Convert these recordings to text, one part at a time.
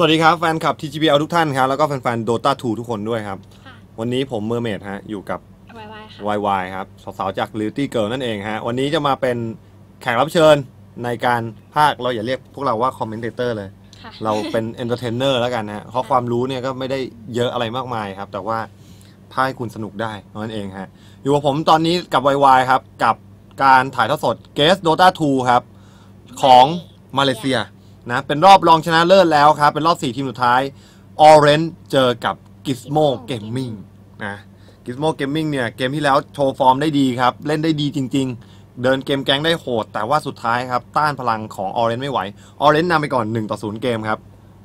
สวัสดีครับ แฟนคลับ TGBL ทุกท่านครับ แล้วก็แฟนๆ Dota 2 ทุกคนด้วยครับ ค่ะวันนี้ผมเมอร์เมดฮะ อยู่กับ วายวายค่ะ YY ครับ สาวๆ จาก Liberty Girl นั่นเองฮะ วันนี้จะมาเป็นแขกรับเชิญในการภาคเราอย่าเรียกพวกเราว่าคอมเมนเตอร์เลย ค่ะ เราเป็นเอนเตอร์เทนเนอร์แล้วกันฮะเพราะความรู้เนี่ยก็ไม่ได้เยอะอะไรมากมายครับ แต่ว่าพาให้คุณสนุกได้นั่นเองฮะ อยู่กับผมตอนนี้กับ YY ครับ กับการถ่ายทอดสด Guest Dota 2ครับ ของมาเลเซีย นะเป็นรอบรองชนะเลิศแล้วครับ เป็นรอบ 4 ทีมสุดท้าย Orange เจอกับ Gizmo Gaming นะ Gizmo Gaming เนี่ย เกมที่แล้วโชว์ฟอร์มได้ดีครับ เล่นได้ดีจริง ๆ เดินเกมแก๊งได้โหด แต่ว่าสุดท้ายครับ ต้านพลังของ Orange ไม่ไหว Orange นำไปก่อน 1 ต่อ 0 เกมครับ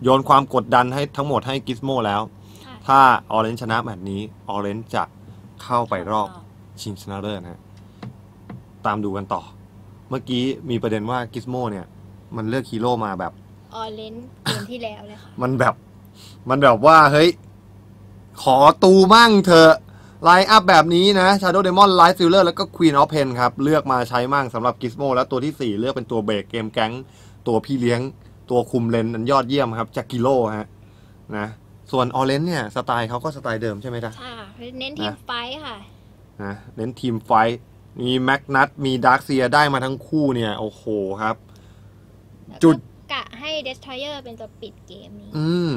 โยนความกดดันให้ทั้งหมดให้ Gizmo แล้วค่ะถ้า Orange ชนะแบบนี้ Orange จะเข้าไปรอบชิงชนะเลิศนะฮะตามดูกันต่อ เมื่อกี้มีประเด็นว่ากิสโมเนี่ย มันเลือกฮีโร่มาแบบ ออเรนจ์เกมที่แล้วเลยค่ะ มันแบบ มันแบบว่าเฮ้ย ขอตูมั่งเถอะไลน์อัพแบบนี้นะ Shadow Demon Light Silver แล้วก็ Queen of Pen ครับ เลือกมาใช้มั่งสำหรับกิสโมแล้วตัวที่ 4 เลือกเป็นตัวเบรกเกมแก๊ง ตัวพี่เลี้ยง ตัวคุมเลนอันยอดเยี่ยมครับจากกิโลฮะนะส่วนออเรนเนี่ยสไตล์เขาก็สไตล์เดิมใช่ไหมจ๊ะ ค่ะเน้นทีมนะไฟท์ค่ะ นะเน้นทีมไฟท์มีแม็กนัทมีดาร์คเซียได้มาทั้งคู่เนี่ย โอ้โหครับแล้วก็ จุดกะให้ Destroyer เป็นตัวปิดเกมนี้ อืม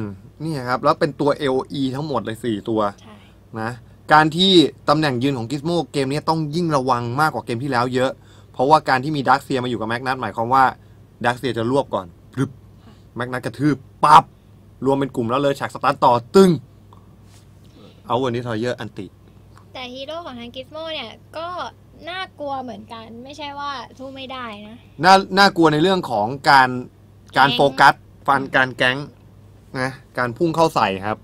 นี่ครับ แล้วเป็นตัว LE ทั้งหมดเลย4ตัวใช่นะ การที่ตำแหน่งยืนของกิสโมเกมนี้ต้องยิ่งระวังมากกว่าเกมที่แล้วเยอะ เพราะว่าการที่มีดาร์คเซียมาอยู่กับแม็กนัทหมายความว่าดาร์คเซียจะรวบก่อนพรึบแม็กนัทกระทืบปับรวมเป็นกลุ่มแล้วเลยฉากสตาร์ทต่อตึ้งเอาวันนี้ทอยเยอร์อันติ แต่ฮีโร่ของทางกิสโมเนี่ยก็ น่ากลัวเหมือนกัน ไม่ใช่ว่าสู้ไม่ได้นะ น่าน่ากลัวในเรื่องของการการแก๊งโฟกัสฟันการแก๊งนะการพุ่งเข้าใส่ครับ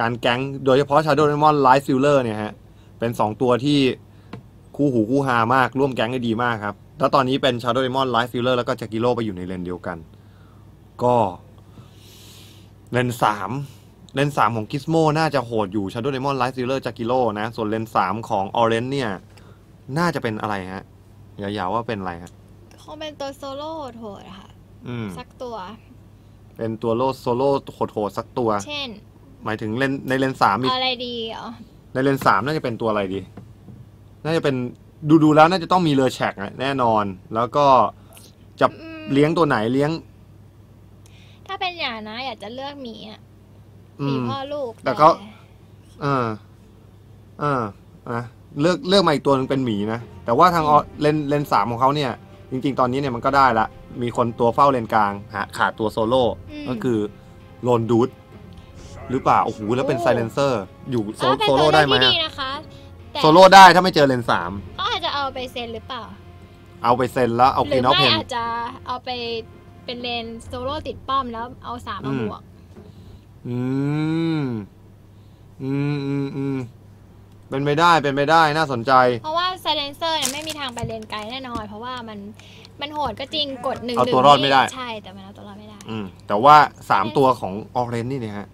การแก๊งโดยเฉพาะ Shadow Demon Light Silver เนี่ยฮะ เป็น 2 ตัวที่คู่หูคู่หามากร่วมแก๊งได้ดีมากครับ แล้วตอนนี้เป็น Shadow Demon Light Silver แล้วก็ j a กิโ o ไปอยู่ในเลนเดียวกัน ก็เลนสามเลนสามของ Gizmo น่าจะโหดอยู่ Shadow Demon Light Silver j a กิโ o นะ ส่วนเลนสามของ Orange เนี่ย น่าจะเป็นอะไรฮะอย่าๆว่าเป็นอะไรฮะคงเป็นตัวโซโล่โหดๆอะค่ะอืม สักตัว เป็นตัวโลโซโล่โหดๆสักตัว เช่น หมายถึงเลนในเลนสามมีเอาอะไรดีอ๋อในเลนสามน่าจะเป็นตัวอะไรดี น่าจะเป็นดูดูๆแล้วน่าจะต้องมีเลอแชกอะแน่นอน แล้วก็จะอืมเลี้ยงตัวไหนเลี้ยง ถ้าเป็นอย่างนะ อยากจะเลือกหมีอะหอืมีม พ่อลูกแต่ก็ เออเอออะ เลือกเลือกมาอีกตัวหนึงเป็นหมีนะ แต่ว่าทางออเลนเลนสามของเขาเนี่ย จริง ๆ ตอนนี้เนี่ยมันก็ได้ละ มีคนตัวเฝ้าเลนกลางหาขาดตัวโซโล่มก็คือโลนดูดหรือเปล่า โอ้โห แล้วเป็นไซเลนเซอร์อยู่โซก็เป็นโซตัโล่วเลืได้อกไหมที่อะดีนะคะแต่โซโล่ได้ถ้าไม่เจอเลนสามเขาอาจจะเอาไปเซ็นหรือเปล่า เอาไปเซ็นแล้วเอาหครืลีนออฟเพไม่นอาจจะเอาไปเป็นเลนโซโล่ติดป้อมแล้วเอาสามมาอืมบวก อืม อืมอืมอืม เป็นไปได้เป็นไปได้น่าสนใจ เพราะว่าไซเลนเซอร์เนี่ยไม่มีทางไปเลนไกลแน่นอน เพราะว่ามันมันโหดก็จริงกดหนึ่งเอาตัวรอดไม่ได้ ใช่แต่มันเอาตัวรอดไม่ได้ อืมแต่ว่าสามตัวของออเรนนี่เนี่ยฮะ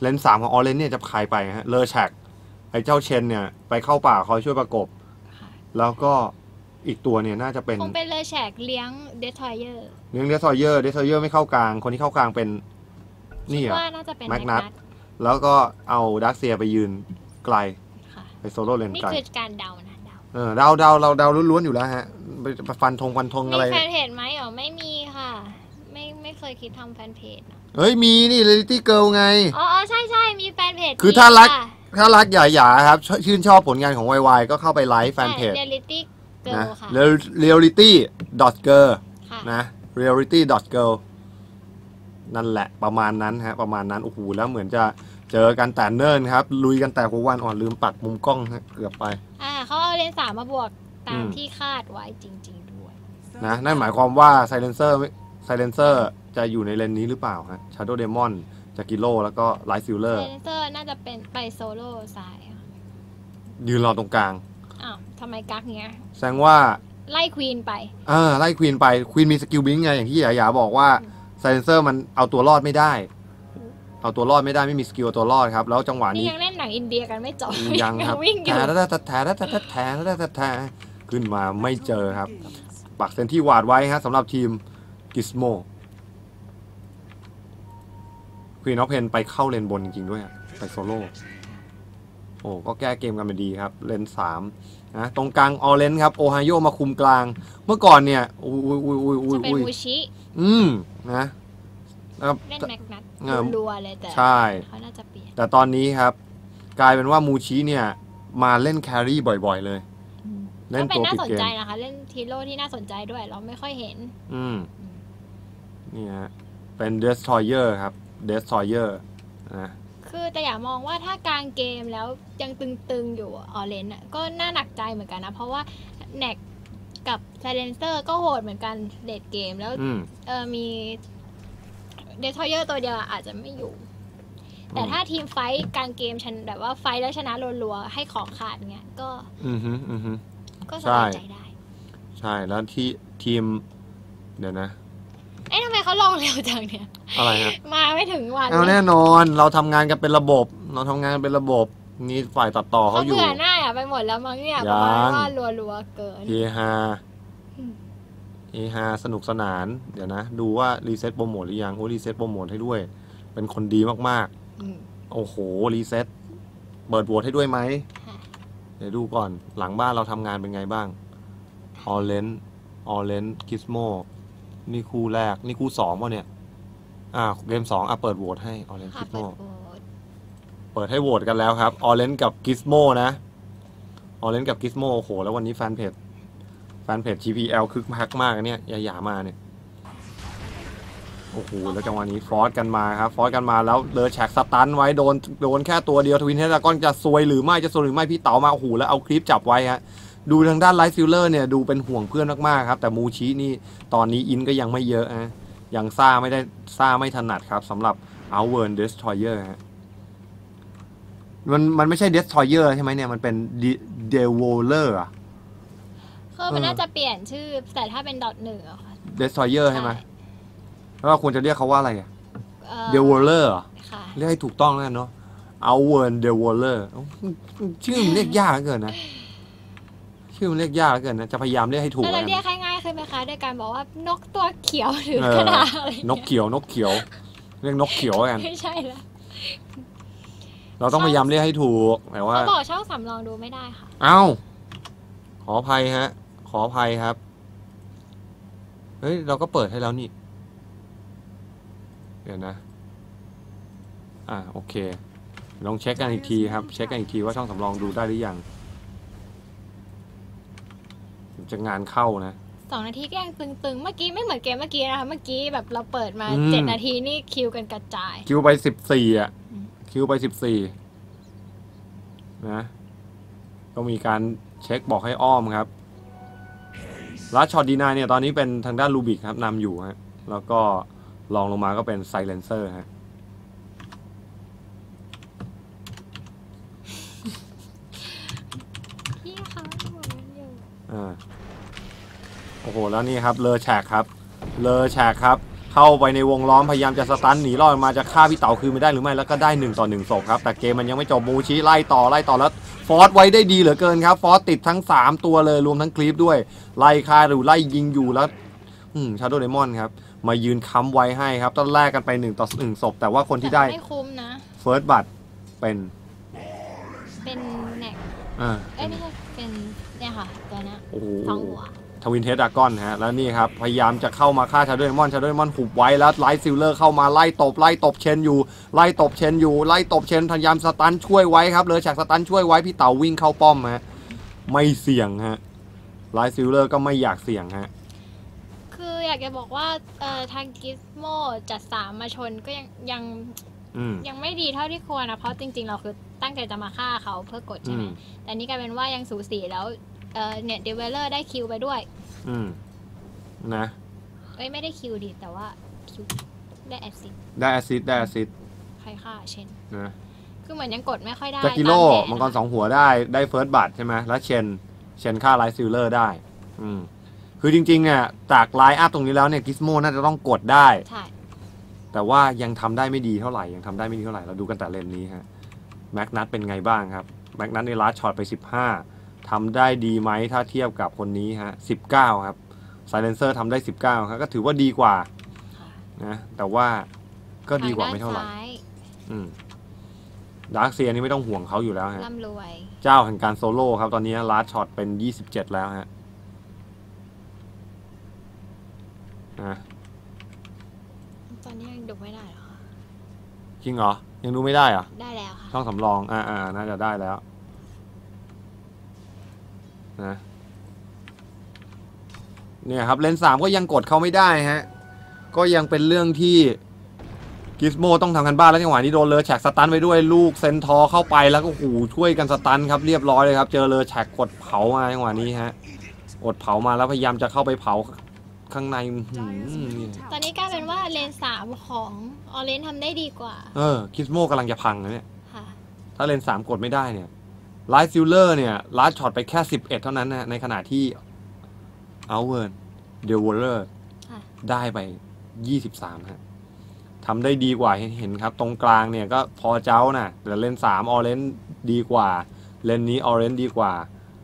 เลนสามของออเรนเนี่ยจะใครไปฮะเลอแชกไอ้เจ้าเชนเนี่ย ไปเข้าป่าคอยช่วยประกบ ค่ะแล้วก็อีกตัวเนี่ยน่าจะเป็นคงเป็นเลอแชกเลี้ยงเดทอยเยอร์เลี้ยงเดซอยเยอร์เดซอยเยอร์ไม่เข้ากลาง คนที่เข้ากลางเป็นนี่อะ ว่าน่าจะเป็นแม็แม็กกนันัททแล้วก็เอาดักเซียไปยืนไกลค่ะ ไปโซโล่เลนนี่ไกลคือการเดานะเดาเออเดาเดาเราเดาล้วนๆอยู่แล้วฮะไปไปฟันธงฟันธงมีอะไรแฟนเพจไหมอ๋อไม่มีค่ะ ไม่ไม่เคยคิดทำแฟนเพจนะเฮ้ยมีนี่ Reality Girl ไง อ๋ออ๋อใช่ใช่มีแฟนเพจคือถ้ารักค่ะถ้ารักหย่าๆครับชชื่นชอบผลงานของ YY ก็เข้าไปไลฟ์แฟนเพจเรียลิตี้เกินะลค่ะ reality girl ค่ะนะ reality girl นั่นแหละประมาณนั้นฮะ ประมาณนั้น โอ้โห แล้วเหมือนจะ เจอกันแต่เนิ่นครับ ลุยกันแต่หัววันอ่อนลืมปักมุมกล้องฮะเกือบไป อ่าเขาเอาเลนส์สามมาบวกตามอืม ที่คาดไว้จริง ๆ ด้วย นะนั่นหมายความว่า silencer silencer จะอยู่ในเลนนี้หรือเปล่าฮะ shadow demon จากกิโลแล้วก็ light เล silver นเซอร์น่าจะเป็นไปโซโล่สายค่ะยืนรอตรงกลาง อ้าวทำไมกักเงี้ย แสดงว่า ไล่ควีนไปอ่าไล่ควีนไปควีนมีสกิลบิงไงอย่างที่หยาหยาบอกว่าไซเลนเซอร์มันเอาตัวรอดไม่ได้ เอาตัวรอดไม่ได้ไม่มีสกิลตัวรอดครับ แล้วจังหวะนี้ยังเล่นหนังอินเดียกันไม่จบยังครับแทยู่แท้วแทนแล้วแทนแล้วแทนแล้วทขึ้นมาไม่เจอครับ ปักเซนที่หวาดไว้ฮะสำหรับทีมกิสโมควีนออฟเพนไปเข้าเลนบนจริงด้วยไปโซโล่โอ้ก็แก้เกมกันไปดีครับ เลนสามนะตรงกลางออเลนครับ โอไฮโอมาคุมกลาง เมื่อก่อนเนี่ย อุ้ยอุ้ยอุ้ยอุ้ยจะเป็นอุ้ยมูชิ อืมนะ แล้วเล่นแม็กนัทเออ รัวๆเลยแต่ใช่ เขาน่าจะเปลี่ยนแต่ตอนนี้ครับ กลายเป็นว่ามูชิเนี่ย มาเล่นแครี่บ่อยๆเลยเล่นก็เป็ตันวน่าปิดสนเกม ใจนะคะ เล่นทีโร่ที่น่าสนใจด้วย เราไม่ค่อยเห็น อืม นี่ฮะ เป็น Destroyer ครับ Destroyer นะคือแต่อย่ามองว่าถ้ากลางเกมแล้วยังตึงๆอยู่ออเรนอะก็น่าหนักใจเหมือนกันนะ เพราะว่าแน็กกับไซเลนเซอร์ก็โหดเหมือนกันเดทเกมแล้ว อืม เออมี เดทอยเยอร์ตัวเดียวอาจจะไม่อยู่ แต่ถ้าทีมไฟท์กลางเกมชนแบบว่าไฟท์แล้วชนะรัวๆให้ของขาดเงี้ยก็ อือฮึอือฮึก็สบายใจได้ ใช่แล้วที่ทีม เดี๋ยวนะเอ้ยทำไมเขาลงเร็วจังเนี่ย อะไรฮะมาไม่ถึงวันเอาเลยแน่นอนเราทำงานกันเป็นระบบ เราทำงานกันเป็นระบบนี่ฝ่ายตัดต่อเขาเขาอยู่เบื่อหน้าอะไปหมดแล้วมั้งเนี่ยยังประมาณว่ารัวๆเกินเฮฮาอืม เฮฮาสนุกสนาน เดี๋ยวนะ ดูว่ารีเซ็ตโปรโมทหรือยังโอ้รีเซ็ตโปรโมทให้ด้วย เป็นคนดีมากๆอืมโอ้โห รีเซ็ตเปิดโหวตให้ด้วยไหมค่ะเดี๋ยวดูก่อนหลังบ้านเราทำงานเป็นไงบ้างออเรนออเรนกิสโมนี่คู่แรก นี่คู่สองป่ะเนี่ย อ่า เกมสองอะเปิดโหวตให้ออเรนค่ะกิสโมเปิดโหวตเปิดให้โหวตกันแล้วครับออเรนกับกิสโมนะออเรนกับกิสโมโอ้โห แล้ววันนี้แฟนเพจ แฟนเพจ GPL คึกคักมากอะเนี่ยอย่าหยามาเนี่ยโอ้โหแล้วจังหวะนี้ฟอสกันมาครับฟอสกันมาแล้วเลอแฉกสตันไว้โดนโดนแค่ตัวเดียวทวินเฮดดากอนจะซวยหรือไม่จะซวยหรือไม่พี่เต๋ามาโอ้โหแล้วเอาคลิปจับไว้ฮะดูทางด้านไลฟ์ฟิลเลอร์เนี่ยดูเป็นห่วงเพื่อนมากๆครับ แต่มูชินี่ตอนนี้อินก็ยังไม่เยอะนะยังซ่าไม่ได้ซ่าไม่ถนัดครับสำหรับ o u t w o r d Destroyer ฮะมันมันไม่ใช่ Destroyer ใช่ไหมเนี่ยมันเป็น Devoler อะคือมัน เออน่าจะเปลี่ยนชื่อ แต่ถ้าเป็นดอทหนึ่งอะค่ะ Destroyer ใช่ไหมแล้วเราควรจะเรียกเขาว่าอะไรอะเอ่อ Devoler เหรอค่ะ เรียกให้ถูกต้องแล้วกันเนาะ o u t w o r d Devoler ชื่อมันเรียกยากเหลือเกินนะชื่อมันเรียกยากเหลือเกินนะจะพยายามเรียกให้ถูกแล้วแล้เราวเรียกักให้ง่ายขึ้นไหมคะด้วยการบอกว่านกตัวเขียวหรือเออกระดาษอะไรนกเขียวนกเขียว เรียกนกเขียวแล้วกันไม่ใช่ละเราต้องพยายามเรียกให้ถูกแต่ว่าเขาบอกช่องสำรองดูไม่ได้ค่ะ เอ้าขออภัยฮะ ขออภัยครับ เฮ้ย เราก็เปิดให้แล้วนี่ เดี๋ยวนะ อ่าโอเค ลองเช็คกันอีกทีครับ เช็คกันอีกทีว่าช่องสำรองดูได้หรือยัง จะงานเข้านะสองนาทีก็ยังตึงๆ เมื่อกี้ไม่เหมือนเกมเมื่อกี้นะคะ เมื่อกี้แบบเราเปิดมาอืม เจ็ดนาทีนี่คิวกันกระจาย คิวไปสิบสี่อะ อืม คิวไปสิบสี่นะ ก็มีการเช็คบอกให้อ้อมครับ ลัดช็อตดีนายเนี่ยตอนนี้เป็นทางด้านลูบิกครับนำอยู่ฮะแล้วก็ลองลงมาก็เป็นไซเลนเซอร์ฮะพี่คะหมดแล้วอยู่ อ่าโอ้โหแล้วนี่ครับเลอแฉกครับ เลอแฉกครับ เข้าไปในวงล้อมพยายามจะสตันหนีรอดมาจะฆ่าพี่เต๋าคืนไม่ได้หรือไม่แล้วก็ได้หนึ่งต่อหนึ่งศพครับแต่เกมมันยังไม่จบมูชิไล่ต่อไล่ต่อแล้วฟอสไว้ได้ดีเหลือเกินครับฟอสติดทั้ง 3 ตัวเลยรวมทั้งคลิปด้วย ไล่ฆ่าหรือไล่ยิงอยู่แล้วอืมชาโดว์เดมอนครับมายืนค้ำไว้ให้ครับต้องแลกกันไป1ต่อ1ศพแต่ว่าคนที่ได้แต่ไม่คุ้มนะเฟิร์สบัตเป็นเป็นแน็กอ่าเอ้ยไม่ใช่เป็นเนี่ยค่ะตัวเนี้ยโอ้โหสองหัวท วินเทสดากอนฮะแล้วนี่ครับ พยายามจะเข้ามาฆ่าชาโดว์เดมอนชาโดว์เดมอนหุบไว้แล้วไลท์ซิลเลอร์เข้ามาไล่ตบไล่ตบเชนอยู่ ไล่ตบเชนอยู่ไล่ตบเชนพยายามสตันช่วยไว้ครับเลยฉากสตันช่วยไว้พี่เต๋าวิ่งเข้าป้อมฮะไม่เสี่ยงฮะไลท์ซิลเลอร์ก็ไม่อยากเสี่ยงฮะคืออยากจะบอกว่าเอ่อทางกิสโมจัดสามมาชนก็ยังยังอืมยังไม่ดีเท่าที่ควรนะเพราะจริง ๆ เราคือตั้งใจจะมาฆ่าเขาเพื่อกดอืใช่ไหมมแต่นี่กลายเป็นว่ายังสูสีแล้วเอ่อเนี่ยเดเวลเลอร์ได้คิวไปด้วย อืม นะ เอ้ยไม่ได้คิวดิแต่ว่าคิวได้แอดซิดได้แอซิดได้แอซิดใครฆ่าเชนนะคือเหมือนยังกดไม่ค่อยได้จากกิโลตาแผนมังกรสองหัวได้ได้เฟิร์สบัตใช่ไหมแล้วเชนเชนฆ่าไลท์ซิลเลอร์ได้ อืม คือจริงๆเนี่ยจากไลน์อัพตรงนี้แล้วเนี่ยกิสโมน่าจะต้องกดได้ ใช่แต่ว่ายังทำได้ไม่ดีเท่าไหร่ยังทำได้ไม่ดีเท่าไหร่เราดูกันแต่เลนนี้ฮะแม็กนัทเป็นไงบ้างครับแม็กนัทในลัดช็อตไป 15 ทำได้ดีไหมถ้าเทียบกับคนนี้ฮะ19ครับไซเลนเซอร์ทำได้19ครับก็ถือว่าดีกว่าค่ะนะแต่ว่าก็ดีกว่าไม่เท่าไหร่ทงด้นซ้ยอืมดาร์คเซียนี่ไม่ต้องห่วงเขาอยู่แล้วฮะร่ำรวย เจ้าแห่งการโซโล่ครับ ตอนนี้ลาร์ดช็อตเป็น27แล้วฮะนะตอนนี้ยังดูไม่ได้เหรอคะจริงเหรอ ยังดูไม่ได้เหรอ ได้แล้วค่ะช่องสำรอง อ่าอ่าน่าจะได้แล้ว นะเนี่ยครับเลนส์สามก็ยังกดเขาไม่ได้ฮะ ก็ยังเป็นเรื่องที่กิสโมต้องทำกันบ้านแล้วจังหวะนี้โดนเลอแฉกสตันไปด้วยลูกเซนทอร์เข้าไปแล้วก็หูช่วยกันสตันครับเรียบร้อยเลยครับ เจอเลอแฉกกดเผามาจังหวะนี้ฮะอดเผามาแล้วพยายามจะเข้าไปเผาข้างในอื้อหือนี่ตอนนี้กลายเป็นว่าเลนสามของออเรนทำได้ดีกว่า เออกิสโมกำลังจะพังนะเนี่ยค่ะถ้าเลนสามกดไม่ได้เนี่ย ไลท์ซิลเลอร์เนี่ยลาดช็อตไปแค่ 11 เท่านั้นนะในขณะที่เอาเวิร์นเดวอลเลอร์ค่ะได้ไป 23ฮะทำได้ดีกว่าเห็นเห็นครับ ตรงกลางเนี่ยก็พอเจ้านะแต่เลนสามออเรนดีกว่า เลนนี้ออเรนดีกว่า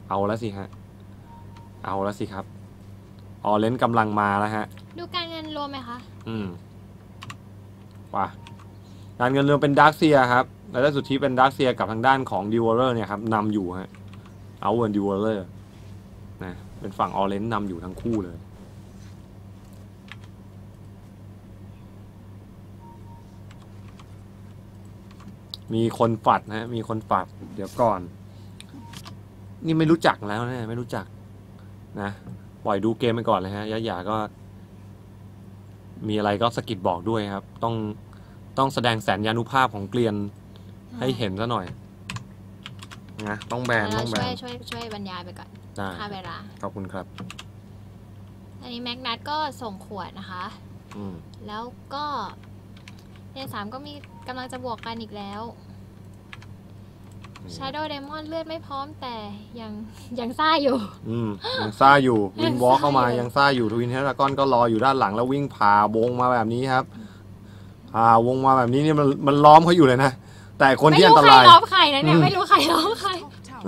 เอาแล้วสิฮะ เอาแล้วสิครับ ออเรนกำลังมาแล้วฮะ ดูการเงินรวมไหมคะ อืม ว่ะการเงินรวมเป็นดาร์คเซียครับ รายได้สุทธิเป็นดาร์เซียกับทางด้านของดิวอเลอร์เนี่ยครับนำอยู่ฮะเอาเวิร์นดิวอเลอร์นะเป็นฝั่งออเรนนำอยู่ทั้งคู่เลยมีคนฝัดนะ มีคนฝัด เดี๋ยวก่อน นี่ไม่รู้จักแล้วนะไม่รู้จักนะ ปล่อยดูเกมไปก่อนเลยฮะยะยาก็ มีอะไรก็สกิดบอกด้วยครับ ต้องต้องแสดงแสนยานุภาพของเกลียน ให้เห็นซะหน่อยนะต้องแบนเราต้องแบช่วยนช่วยช่วยบรรยายไปก่อนได้ค่าเวลา ขอบคุณครับ อันนี้แม็กนัทก็ส่งขวดนะคะ อืมแล้วก็เลนสามก็มีกำลังจะบวกกันอีกแล้ว Shadow Demon เลือดไม่พร้อมแต่ยังยังซ่าอยู่ อืมยังซ่าอยู่ยัวิงนวอล์กซ่าเข้ามาอยู่ยังซ่าอยู่ทวินเทรากอนก็รออยู่ด้านหลังแล้ววิ่งผ่าวงมาแบบนี้ครับผ่าวงมาแบบนี้เนี่ยมันมันล้อมเขาอยู่เลยนะ แต่คนไม่ที่อันรู้ตใครรายล้อมใครนะเนี่ยอืมไม่รู้ใครล้อมใคร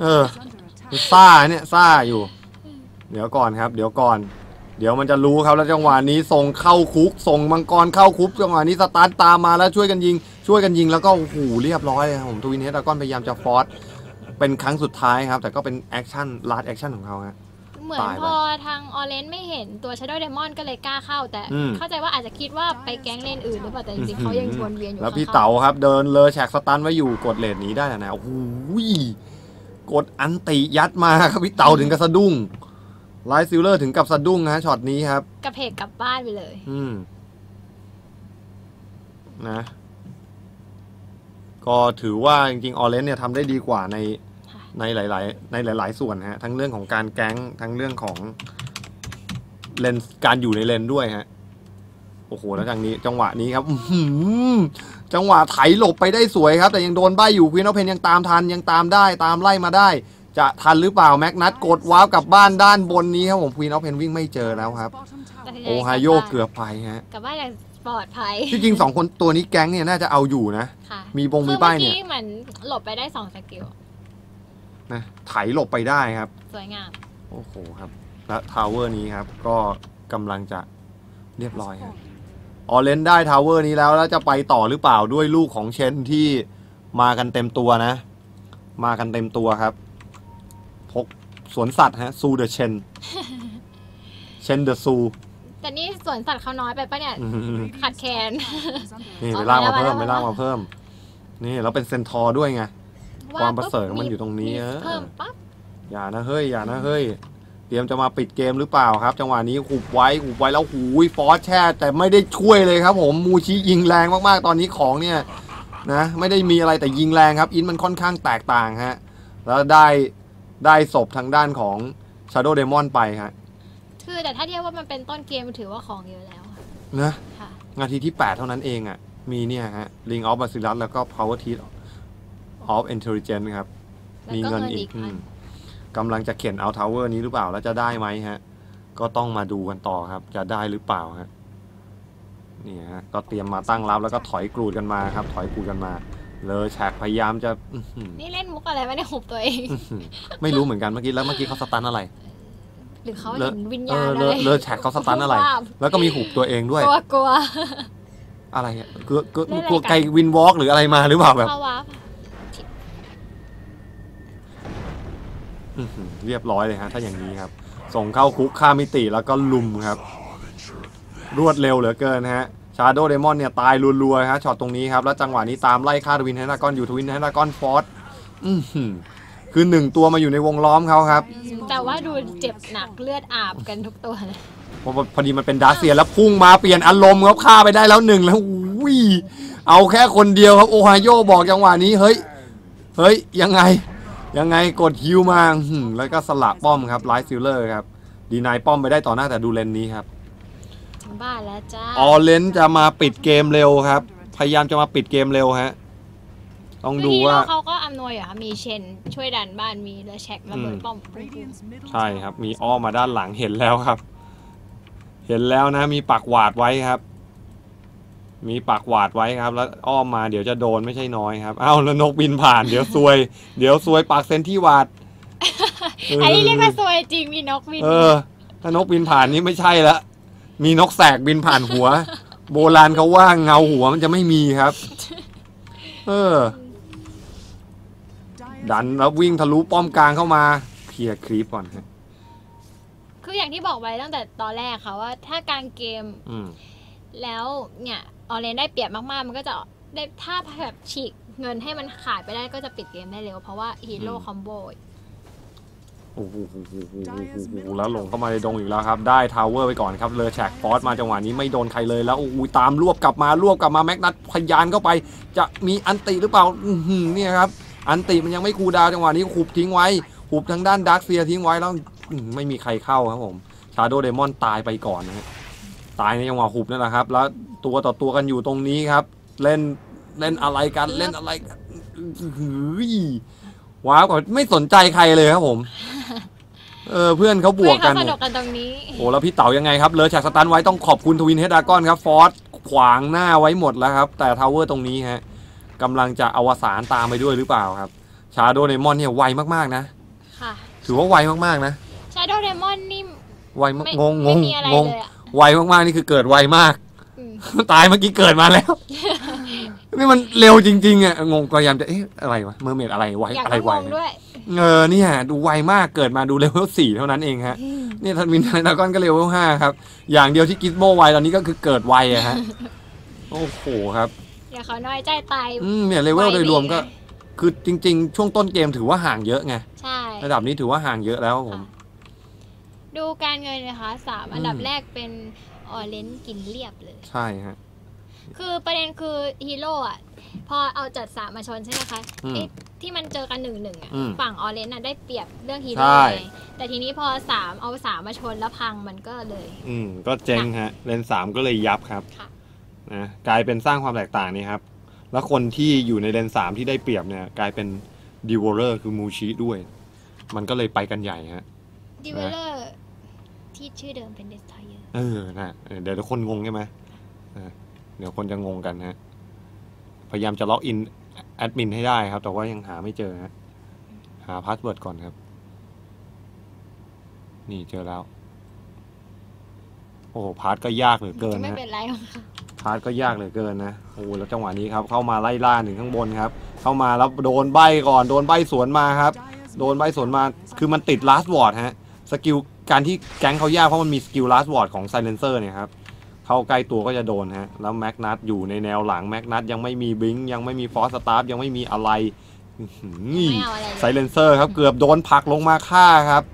เออซ่าเนี่ยซ่าอยู่ เดี๋ยวก่อนครับ เดี๋ยวก่อน เดี๋ยวมันจะรู้ครับแล้วจังหวะนี้ส่งเข้าคุกส่งมังกรเข้าคุกจังหวะนี้สตาร์ทตามมาแล้วช่วยกันยิง ช่วยกันยิงแล้วก็โอ้โหเรียบร้อยเลยครับผมทวินเฮดากอนพยายามจะฟอร์สเป็นครั้งสุดท้ายครับ แต่ก็เป็นแอคชั่นลาดแอคชั่นของเขาฮะ เหมือนตายไปพอทางออเรนไม่เห็นตัว Shadow Demon ก็เลยกล้าเข้า แต่อืม เข้าใจว่าอาจจะคิดว่าไปแก๊งเลนอื่นหรือเปล่าแต่จริงๆเขายังวนเวียนอยู่แล้วพี่ข้งๆเต๋าครับ เดินเลยแฉกสตันไว้อยู่กดเลนหนีได้แล้วนะโอ้โหกดอันติยัดมาครับพี่เต๋าถึงกับสะดุ้งไลท์ซิลเลอร์ถึงกับสะดุ้งฮะช็อตนี้ครับ กระเพกกลับบ้านไปเลย อืม นะ ก็ถือว่าจริงๆ ออเรนเนี่ยทำได้ดีกว่าในค่ะ ในหลาย ๆ ในหลาย ๆ ส่วนฮะทั้งเรื่องของการแก๊งทั้งเรื่องของเลนส์การอยู่ในเลนด้วยฮะโอ้โหแล้วจังนี้ จังหวะนี้ครับอื้อหือจังหวะไถหลบไปได้สวยครับ แต่ยังโดนใบอยู่ควีนอเพนยังตามทันยังตามได้ตามไล่มาได้ จะทันหรือเปล่าแม็กนัทกดว้าวกลับบ้านด้านบนนี้ครับผมควีนอเพนวิ่งไม่เจอแล้วครับตัดสินใจโอไฮโอเกือบไปฮะกลับบ้านอย่างปลอดภัยที่จริงสองคนตัวนี้แก๊งเนี่ยน่าจะเอาอยู่นะค่ะมีบงคืมีอป้าเมื่ยอเนี่ยกี้เหมือนหลบไปได้สองสกิล นะไถหลบไปได้ครับ สวยงาม โอ้โหครับ และทาวเวอร์นี้ครับ ก็กำลังจะเรียบร้อยครับออเลนได้ทาวเวอร์นี้แล้ว แล้วจะไปต่อหรือเปล่าด้วยลูกของเชนที่มากันเต็มตัวนะ มากันเต็มตัวครับ พกสวนสัตว์ฮะ ซูเดอะเชน เชนเดอะซู แต่นี่สวนสัตว์เขาน้อยไปปะเนี่ยขาดแคลนนี่เอาไปล่างมามาแล้เพิ่วมมาไปแล้วล่างมาเพิ่ม นี่แล้วเป็นเซนทอร์ด้วยไง ความประเสริฐของมันอยู่ตรงนี้เออ เพิ่มปั๊บอย่านะเฮ้ยอย่านะเฮ้ยเตรียมจะมาปิดเกมหรือเปล่าครับ จังหวะนี้ขุบไว้ขุบไว้แล้วหูยฟอสแช่ แต่ไม่ได้ช่วยเลยครับผมมูชิยิงแรงมากๆตอนนี้ของเนี่ยนะไม่ได้มีอะไรแต่ยิงแรงครับ อินมันค่อนข้างแตกต่างฮะแล้วได้ได้ศพทางด้านของ Shadow Demon ไปฮะคือแต่ถ้าเทียบว่ามันเป็นต้นเกมถือว่าของเยอะแล้วค่ะนะค่ะ นาทีที่ 8 เท่านั้นเองอะ่ะมีเนี่ยฮะ Ring of Basilisks แล้วก็ Power Teeth of Intelligence ครับแล้วมีก็เงินเงินอีอีก กอืพัมนกำลังจะเข็นเอาทาวเวอร์นี้หรือเปล่า แล้วจะได้ไหมฮะ ก็ต้องมาดูกันต่อครับ จะได้หรือเปล่าฮะนี่ฮะ ก็เตรียมมาตั้งรับแล้วก็ถอยกรูดกันมาครับ ถอยกรูดกันมา เลยแฉกพยายามจะอื้อหือนี่เล่นมุกอะไรไม่ได้หุบตัวเองอื้อหือไม่รู้เหมือนกันเมื่อกี้แล้วเมื่อกี้เขาสตันอะไรหรือเขาเลเห็อะนวิญเอญาอณเลอะไรอะเลอะแฉกเขาสตันอะไรว่าแล้วก็มีหุบตัวเองด้วย กลัวกลัวอะไรอะกลัวกลัวเล่นอะไรกลัวกันไกลวินวอล์กหรืออะไรมาหรือเปล่าแบบ เข้าวาร์ป อื้อหือเรียบร้อยเลยฮะถ้าอย่างนี้ครับ ส่งเข้าคุกฆ่ามิติแล้วก็ลุมครับ รวดเร็วเหลือเกินฮะชาโดเดมอนเนี่ยตายรัวๆฮะช็อตตรงนี้ครับ แล้วจังหวะนี้ตามไล่ฆ่าทวินไฮนากอนอยู่ทวินไฮนากอนฟอสอื้อหือคือหนึ่งตัวมาอยู่ในวงล้อมเขาครับ แต่ว่าดูเจ็บหนักเลือดอาบกันทุกตัวเลยพอพอดีมันเป็นดาร์เซียแล้วพุ่งมาเปลี่ยนอารมณ์ครับฆ่าไปได้แล้วหนึ่งแล้วอุ้ยเอาแค่คนเดียวครับโอไฮโอบอกจังหวะนี้เฮ้ย เฮ้ยยังไง ยังไงกดฮิวมาหืมแล้วก็สละป้อมครับไลท์ซิลเลอร์ครับ ดีนายป้อมไปได้ต่อหน้าแต่ดูเลนนี้ครับถึงบ้านแล้วจ้าออเลนจะมาปิดเกมเร็วครับ พยายามจะมาปิดเกมเร็วฮะต้องดูว่าคือฮีโร่เขาก็อำนวยอยู่ค่ะมีเชนช่วยดันบ้านมีเลแชกระเบิดอืมป้อมใช่ครับ มีอ้อมมาด้านหลังเห็นแล้วครับ เห็นแล้วนะมีปักหวาดไว้ครับ มีปักหวาดไว้ครับ แล้วอ้อมมาเดี๋ยวจะโดนไม่ใช่น้อยครับเอ้าแล้วนกบินผ่านเดี๋ยวซวย เดี๋ยวซวยปักเซนที่หวาดไอ้นี่เรียกว่าซวยจริงมีนกบิน เออ ถ้านกบินผ่านนี่ไม่ใช่ละมีนกแสกบินผ่านหัว โบราณเขาว่าเงาหัวมันจะไม่มีครับ เออ ดันแล้ววิ่งทะลุป้อมกลางเข้ามาเคลียร์ครีปก่อนครับคืออย่างที่บอกไว้ตั้งแต่ตอนแรกค่ะว่าถ้ากลางเกมอืมแล้วเนี่ย ออเรนได้เปรียบมากๆ มันก็จะได้ถ้าแบบฉีกเงินให้มันขาดไปได้ก็จะปิดเกมได้เร็ว เพราะว่าฮีโร่อืมคอมโบโอ้โหแล้วลงเข้ามาในดงอีกแล้วครับ ได้ทาวเวอร์ไปก่อนครับ เลอแชกฟอสมาจังหวะนี้ไม่โดนใครเลยแล้วโอ้โหตามรวบกลับมารวบกลับมาแม็กนัทพยานเข้าไป จะมีอันติหรือเปล่าอื้อหือเนี่ยครับ อันติมันยังไม่คูลดาวน์จังหวะนี้ขุบทิ้งไว้ขุบทางด้านดาร์คเซียทิ้งไว้แล้วอื้อหือไม่มีใครเข้าครับผมชาโดเดมอนตายไปก่อนนะฮะ ตายในจังหวะหุบนั่นแหละครับ แล้วตัวต่อตัวกันอยู่ตรงนี้ครับ เล่นเล่นอะไรกันเล่นอะไรกันอื้อหือว้าวก่อนไม่สนใจใครเลยครับผม เออเพื่อนเขาบวกกัน เพื่อเนี่ยเขาสนุกกันตรงนี้ โอ้แล้วพี่เต๋ายังไงครับเลอฉากสตันไว้ต้องขอบคุณทวินเฮดดากอนครับ ฟอสขวางหน้าไว้หมดแล้วครับ แต่ทาวเวอร์ตรงนี้ฮะกำลังจะอวสานตามไปด้วยหรือเปล่าครับ ชาโดเนมอนเนี่ยไวมากๆนะ ค่ะ ถือว่าไวมากๆนะ ชาโดเดมอนนี่ไวมากไม่งงงไม่งมีอะไรงงเลยอะ ไวมากๆนี่คือเกิดไวมากอืมตายเมื่อกี้เกิดมาแล้ว นี่มันเร็วจริงๆอะงงพยายามจะเอ๊ะอะไรวะเมอร์เมดอะไรไวอยากอะไรให้ไวมองด้วยเออเนี่ยดูไวมากเกิดมาดูเลเวลสี่เท่านั้นเองฮะเนี่ยทันวินไทดากอนก็เลเวลห้าครับ อย่างเดียวที่กิสโมไวตอนนี้ก็คือเกิดไวอะฮะโอ้โหครับอย่าเขาน้อยใจตายอืมเนี่ยเลเวลไวโดยรวมก็ดีไงคือจริง ๆ ช่วงต้นเกมถือว่าห่างเยอะไงใช่ระดับนี้ถือว่าห่างเยอะแล้วครับผม ดูการเงินนะคะสามอันดับอืมแรกเป็นออเรนกินเรียบเลย ใช่ฮะ คือประเด็นคือฮีโร่อะพอเอาจัดสามมาชนใช่ไหมคะอืมไอ้ที่มันเจอกันหนึ่งหนึ่งอะอืมฝั่งออเรนอะได้เปรียบเรื่องฮีใช่โร่ไงแต่ทีนี้พอสามเอาสามมาชนแล้วพังมันก็เลย อืม ก็เจ๊งฮะ เลนสามก็เลยยับครับค่ะ นะกลายเป็นสร้างความแตกต่างนี้ครับ แล้วคนที่อยู่ในเลนสามที่ได้เปรียบเนี่ย กลายเป็นดิวอร์คือมูชิด้วย มันก็เลยไปกันใหญ่ฮะดิเวลเลอร์ ที่ชื่อเดิมเป็นเดสทอยเออร์เออนะเออเดี๋ยวทุกคนงงใช่ไหมเออเดี๋ยวคนจะงงกันฮะ พยายามจะล็อกอินแอดมินให้ได้ครับ แต่ว่ายังหาไม่เจอฮะ หาพาสเวิร์ดก่อนครับ นี่เจอแล้ว โอ้โหพาสก็ยากเหลือเกินไม่ฮะเป็นไรหรอกค่ะพาสก็ยากเหลือเกินนะ โอ้โหแล้วจังหวะนี้ครับ เข้ามาไล่ล่าถึงข้างบนครับ เข้ามาแล้วโดนใบก่อน โดนใบสวนมาครับ โดนใบสวนมา คือมันติด last word ฮะ สกิล การที่แก๊งเขายากเพราะมันมีสกิล last word ของ silencer เนี่ยครับเข้าใกล้ตัวก็จะโดนฮะ แล้วแม็กนัทอยู่ในแนวหลังแม็กนัทยังไม่มีบิงค์ยังไม่มีฟอสสตาร์ยังไม่มีอะไรอื้อหือไม่เอาอะไรเลยไซเลนเซอร์ครับ เกือบโดนผลักลงมาฆ่าครับโ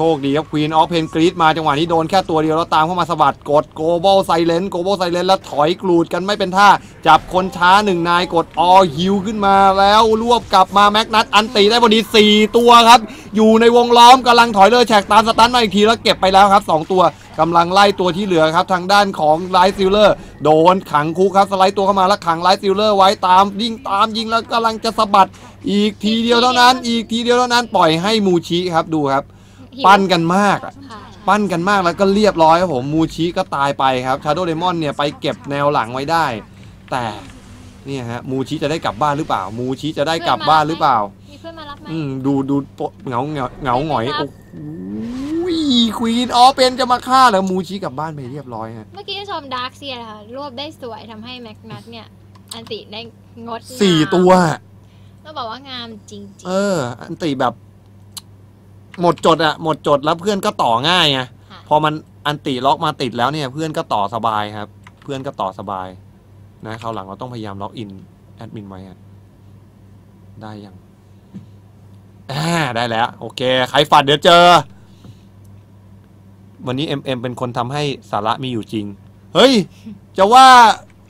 ชคดีครับควีนออฟเพนกรีดมาจังหวะนี้โดนแค่ตัวเดียวแล้วตามเข้ามาสะบัดกดโกลบอลไซเลนโกลบอลไซเลนแล้วถอยกรูดกันไม่เป็นท่า จับคนช้าหนึ่งนายกดอฮิวขึ้นมาแล้วรวบกลับมาแม็กนัทอันตีได้พอดี 4 ตัวครับ อยู่ในวงล้อมกำลังถอยเลอร์แฉกตามสตันมาอีกทีแล้วเก็บไปแล้วครับ 2 ตัวกำลังไล่ตัวที่เหลือครับทางด้านของไลท์ซิลเลอร์โดนขังคุกครับสไลด์ตัวเข้ามาแล้วขังไลท์ซิลเลอร์ไว้ตามยิงตามยิงแล้วกำลังจะสะบัดอีกทีเดียวเท่านั้น อีกทีเดียวเท่านั้นปล่อยให้มูชิครับดูครับ ปั้นกันมากอะค่ะปั้นกันมากแล้วก็เรียบร้อยครับผมมูชิก็ตายไปครับชาโดเดมอนเนี่ยไปเก็บแนวหลังไว้ได้ แต่เนี่ยฮะมูชิจะได้กลับบ้านหรือเปล่า มูชิจะได้กลับบ้านหรือเปล่า มีเพื่อนมารับไหมอืมดูดูโปะเหงาเหงาเหงาหงอยไม่โอ้รับโหควีนอ๋อเป็นจะมาฆ่าแล้วมูชิกลับบ้านไปเรียบร้อยฮะเมื่อกี้ชมดาร์คเซียค่ะรวบได้สวยทำให้แม็กนัทเนี่ย อันติได้งดงามสี่ตัว ต้องบอกว่างามจริงเออ อันติแบบ หมดจดอะหมดจดแล้วเพื่อนก็ต่อง่ายไงๆค่ะพอมันอันติล็อกมาติดแล้วเนี่ย เพื่อนก็ต่อสบายครับ เพื่อนก็ต่อสบาย นะคราวหลังเราต้องพยายามล็อกอินแอดมินไว้อะได้ยังอ่าได้แล้ว โอเค ใครฝันเดี๋ยวเจอ วันนี้ MM เป็นคนทำให้สาระมีอยู่จริง เฮ้ย จะว่า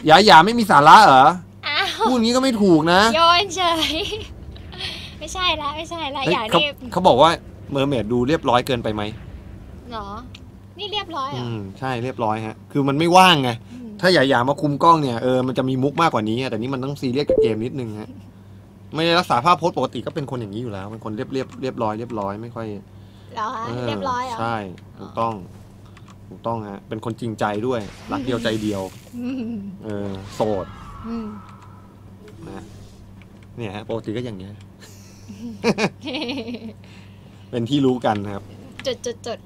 หยาหยาไม่มีสาระเหรออ้าวพูดอย่างนี้ก็ไม่ถูกนะโยนเฉย ไม่ใช่ละไม่ใช่ละเฮ้ยอย่าเขารีบเขาบอกว่า เมอร์เมดดูเรียบร้อยเกินไปไหมเหรอ นี่เรียบร้อยเหรอือมใช่เรียบร้อยฮะ คือมันไม่ว่างไง อืมถ้าหยาหยามาคุมกล้องเนี่ยเออมันจะมีมุกมากกว่านี้อะแต่นี่มันต้องซีเรียสกับเกมนิดนึงฮะไม่ได้รักษาภาพโพสต์ปกติก็เป็นคนอย่างนี้อยู่แล้วเป็นคนเรียบเรียบเรียบร้อยเรียบร้อยไม่ค่อยเหรอคะเรียบร้อยเหรอใช่ถูกต้องถูกต้องฮะเป็นคนจริงใจด้วย รักเดียวใจเดียว อืมเออโสดอืมนะเนี่ยฮะปกติก็อย่างเนี้ย เป็นที่รู้กันนะครับ จดจดจด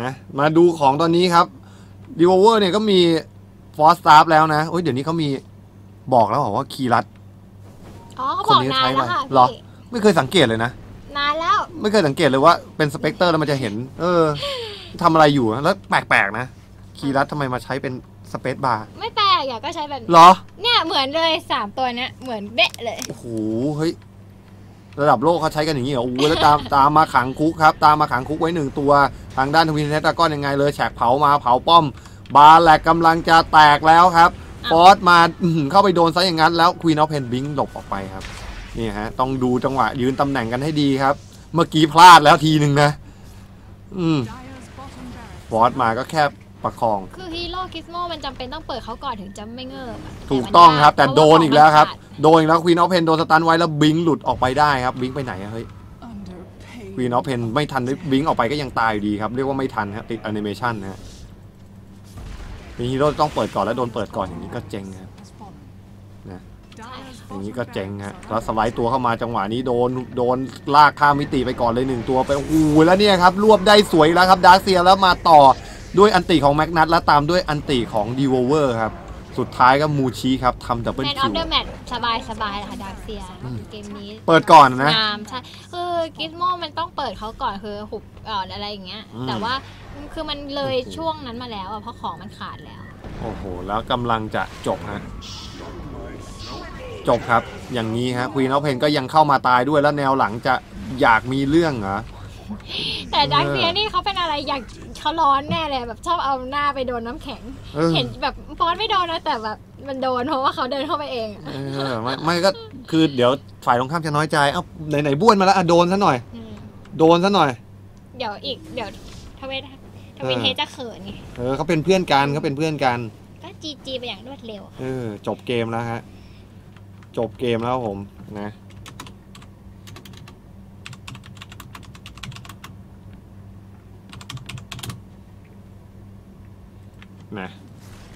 นะมาดูของตอนนี้ครับดีวเวอร์เนี่ยก็มีฟอสตาร์ฟแล้วนะโอ้ยเดี๋ยวนี้เขามีบอกแล้วเหรอว่าคีย์รัดอ๋อเขาบอกคนนี้นานใช้แล้วค่ะเหรอพี่ไม่เคยสังเกตเลยนะ นานแล้ว ไม่เคยสังเกตเลยว่าเป็นสเปกเตอร์แล้วมันจะเห็น เออทำอะไรอยู่อะแล้วแปลกๆนะ คีย์รัดทำไมมาใช้เป็นสเปซบาร์ไม่แปลกอยากก็ใช้แบบเหรอ เนี่ยเหมือนเลยสามตัวเนี้ยเหมือนเบ๊ะเลย โอ้โหเฮ้ย ระดับโลกเขาใช้กันอย่างนี้เหรอโอ้โหแล้วตามตามมาขังคุกครับ ตามมาขังคุกไว้หนึ่งตัวทางด้านทวินเทตาก้อนยังไงเลยแฉกเผามาเผาป้อม บาแหลกกำลังจะแตกแล้วครับฟอสมาเข้าไปโดนซะอย่างนั้นแล้วควีนอ f เพนบิงหลบออกไปครับนี่ฮะต้องดูจังหวะยืนตำแหน่งกันให้ดีครับ เมื่อกี้พลาดแล้วทีหนึ่งนะ อืมฟอสมาก็แค่ ประคอง คือฮีโร่คิสโมมันจำเป็นต้องเปิดเขาก่อนถึงจะไม่เงิบอะถูกต้องครับ แต่มันยากโดนอีกแล้วครับเพาะาของมันขาดโดนอีกแล้วควีนอ f เพนโดนสตันไว้แล้วบิงหลุดออกไปได้ครับบิงไปไหนอะเฮ้ยควีนอ f เพนไม่ทันได้บิงออกไปก็ยังตายอยู่ดีครับ เรียกว่าไม่ทันครับติดแอนิเมชันนะฮะเป็นฮีโร่ต้องเปิดก่อนแล้วโดนเปิดก่อนอย่างนี้ก็เจ๊งครับอย่างนี้ก็เจ๊งฮะแล้วสไลด์ตัวเข้ามาจังหวะนี้โดนโดนลากข้ามมิติไปก่อนเลยหนึ่งตัวไปโอ้โหแล้วเนี่ยครับรวบได้สวยแล้วครับดาร์เซียแล้วมาต่อ ด้วยอันติของแม็กนัทแล้วตามด้วยอันติของดีโวเวอร์ครับ สุดท้ายก็มูชีครับทำดับเบิลแมนออคิฟว เดอะแมตสบายสบายๆแหละค่ะดาร์เซียอืม เกมนี้เปิดก่อนนะ งามใช่คือกิสโมมันต้องเปิดเขาก่อนคือหุบเอ่ออะไรอย่างเงี้ย อืมแต่ว่าคือมันเลยโอเค ช่วงนั้นมาแล้วอะเพราะของมันขาดแล้ว โอ้โห แล้วกำลังจะจบฮะ จบครับ อย่างนี้ฮะควีนออฟเพนก็ยังเข้ามาตายด้วยแล้วแนวหลังจะอยากมีเรื่องเหรอ แต่ดาร์เซียเออนี่เขาเป็นอะไรอยาก เขาร้อนแน่เลยแบบชอบเอาหน้าไปโดนน้ำแข็ง เออ เห็นแบบฟอนไม่โดนนะแต่แบบมันโดนเพราะว่าเขาเดินเข้าไปเองอะเออไม่ไม่ก็คือเดี๋ยวฝ่ายตรงข้ามจะน้อยใจเอ้าไหนไหนบ้วนมาแล้วอะโดนซะหน่อย อืมโดนซะหน่อย เดี๋ยวอีกเดี๋ยวทเวททวินเออเฮจะเขินไงเออเขาเป็นเพื่อนกันเขาเป็นเพื่อนกัน ก็จีจีไปอย่างรวดเร็ว เออจบเกมแล้วฮะ จบเกมแล้วผมนะนะ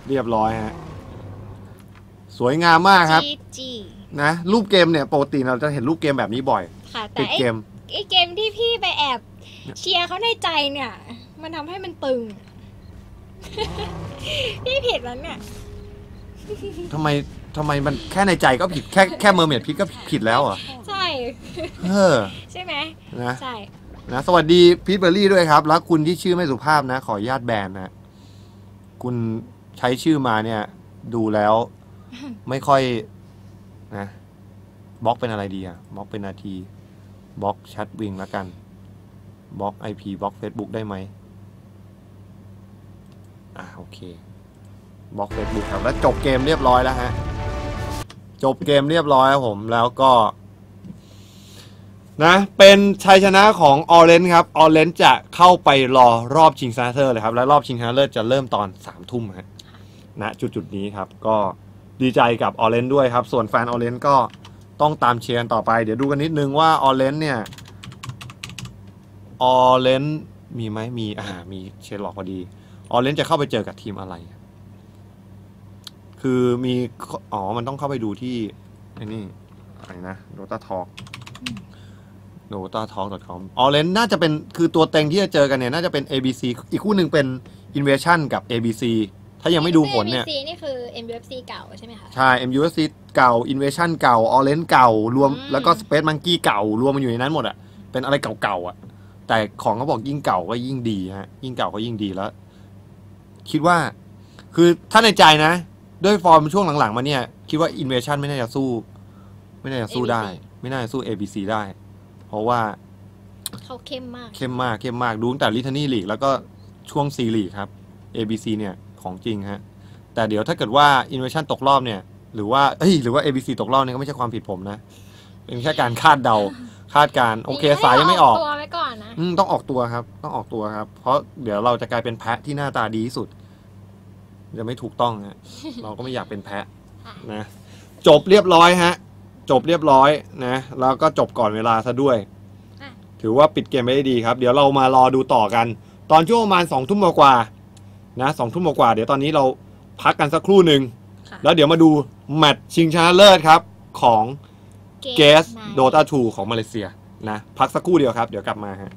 เรียบร้อยฮะ สวยงามมากครับ จีจีนะ รูปเกมเนี่ยปกติเราจะเห็นรูปเกมแบบนี้บ่อยค่ะแต่ติดไอ้เกม ไอ้เกมที่พี่ไปแอบ เชียร์เขาในใจเนี่ย มันทำให้มันตึง พี่ผิดแล้วเนี่ย ทำไมทำไมมันแค่ในใจก็ผิดแค่แค่เมอร์เมดพิกก็ผิดแล้วเหรอใช่ เออใช่ไหมนะใช่ นะสวัสดีพีทเบอร์รี่ด้วยครับ แล้วคุณที่ชื่อไม่สุภาพนะ ขออนุญาตแบนนะ คุณ ใช้ชื่อมาเนี่ย ดูแล้วไม่ค่อยนะบล็อกเป็นอะไรดีอะบล็อกเป็นนาทีบล็อกแชทวิงแล้วกันบล็อกไอพีบล็อกเฟซบุ๊กได้ไหมอะโอเคบล็อกเฟซบุ๊กครับแล้วจบเกมเรียบร้อยแล้วฮะจบเกมเรียบร้อยครับผมแล้วก็ นะเป็นชัยชนะของออเรนครับออเรนจะเข้าไปรอรอบชิงชนะเลิศเลยครับ และรอบชิงชนะเลิศจะเริ่มตอนสามทุ่มฮะณจุดจุดนี้ครับ ก็ดีใจกับออเรนด้วยครับ ส่วนแฟนออเรนก็ต้องตามเชียร์ต่อไป เดี๋ยวดูกันนิดนึงว่าออเรนเนี่ยออเรนมีไหมมีอ่ามีเชนหลอกพอดีออเรนจะเข้าไปเจอกับทีมอะไร คือมีอ๋อมันต้องเข้าไปดูที่ไอ้นี่อะไรนะโดตาทอก dotatalk.com ออเรนน่าจะเป็นคือตัวเต็งที่จะเจอกันเนี่ย น่าจะเป็น ABC อีกคู่หนึ่งเป็น Invasion กับ ABC ถ้ายังไม่ดูผลเนี่ย ABC นี่คือ MUFC เก่าใช่ไหมคะ ใช่ MUSC เก่า Invasion เก่า Orange เก่ารวม อืม แล้วก็ Space Monkey เก่ารวมมันอยู่ในนั้นหมดอะเป็นอะไรเก่าๆอะแต่ของเขาบอกยิ่งเก่าก็ยิ่งดีฮะ ยิ่งเก่าก็ยิ่งดีแล้ว คิดว่า คือถ้าในใจนะ ด้วยฟอร์มช่วงหลังๆมาเนี่ย คิดว่า Invasion ไม่น่าจะสู้ ไม่น่าจะสู้ได้ ไม่น่าจะสู้ ABC ได้ เพราะว่าเขาเข้มมาก เข้มมากเข้มมากดูตั้งแต่ลิท a นี่ลีกแล้วก็ช่วง C ลีกครับ ABC เนี่ยของจริงฮะแต่เดี๋ยวถ้าเกิดว่า Innovation ตกรอบเนี่ย หรือว่าเอ้ยหรือว่า ABC ตกรอบเนี่ยก็ไม่ใช่ความผิดผมนะ เป็นแค่การคาดเดาคาดการณ์โอเคสายยังไม่ออกตัวไว้ก่อนนะอืมต้องออกตัวครับ ต้องออกตัวครับ เพราะเดี๋ยวเราจะกลายเป็นแพะที่หน้าตาดีที่สุด จะไม่ถูกต้องฮะเราก็ไม่อยากเป็นแพะนะจบเรียบร้อยฮะ จบเรียบร้อยนะแล้วก็จบก่อนเวลาซะด้วยอะถือว่าปิดเกมไปได้ดีครับ เดี๋ยวเรามารอดูต่อกัน ตอนช่วงประมาณสองทุ่มกว่าๆนะสองทุ่มกว่าๆเดี๋ยวตอนนี้เราพักกันสักครู่หนึ่งค่ะแล้วเดี๋ยวมาดูแมตช์ชิงชนะเลิศครับของเกสนายโดตา2ของมาเลเซียนะพักสักครู่เดียวครับ เดี๋ยวกลับมาฮะ